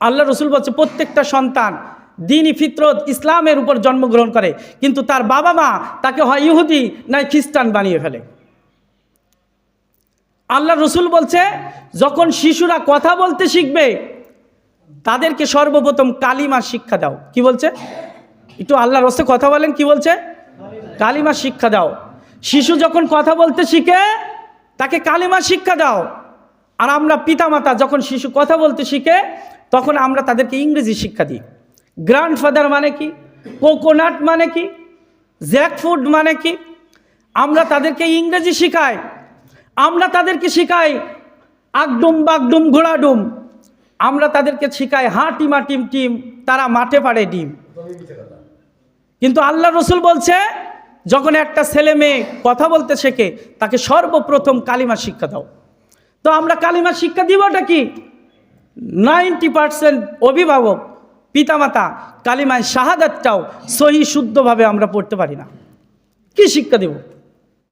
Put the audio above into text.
আল্লাহ রসুল বলছে, প্রত্যেকটা সন্তান দিনই ফিতরত ইসলামের উপর জন্মগ্রহণ করে, কিন্তু তার বাবা মা তাকে হয় ইহুদি নয় খ্রিস্টান বানিয়ে ফেলে। আল্লাহ রসুল বলছে, যখন শিশুরা কথা বলতে শিখবে, তাদেরকে সর্বপ্রথম কালিমার শিক্ষা দাও। কি বলছে? একটু আল্লাহর রস্তে কথা বলেন, কি বলছে? কালিমার শিক্ষা দাও। শিশু যখন কথা বলতে শিখে, তাকে কালিমার শিক্ষা দাও। আর আমরা পিতামাতা যখন শিশু কথা বলতে শিখে তখন আমরা তাদেরকে ইংরেজি শিক্ষা দিই। গ্র্যান্ডফাদার মানে কি? কোকোনাট মানে কি? জ্যাকফুড মানে কি? আমরা তাদেরকে ইংরেজি শিখাই। আমরা তাদেরকে শিখাই আগডুম বাগডুম ঘোড়াডুম। আমরা তাদেরকে শিখাই হাঁ টিমা টিম টিম, তারা মাঠে পাড়ে ডিম। কিন্তু আল্লাহ রসুল বলছে, যখন একটা ছেলে মেয়ে কথা বলতে শেখে, তাকে সর্বপ্রথম কালিমা শিক্ষা দাও। তো আমরা কালিমা শিক্ষা দিবটা কি? নাইনটি পার্সেন্ট অভিভাবক পিতামাতা কালিমায় শাহাদাতটাও সহি শুদ্ধভাবে আমরা পড়তে পারি না। কি শিক্ষা দেব?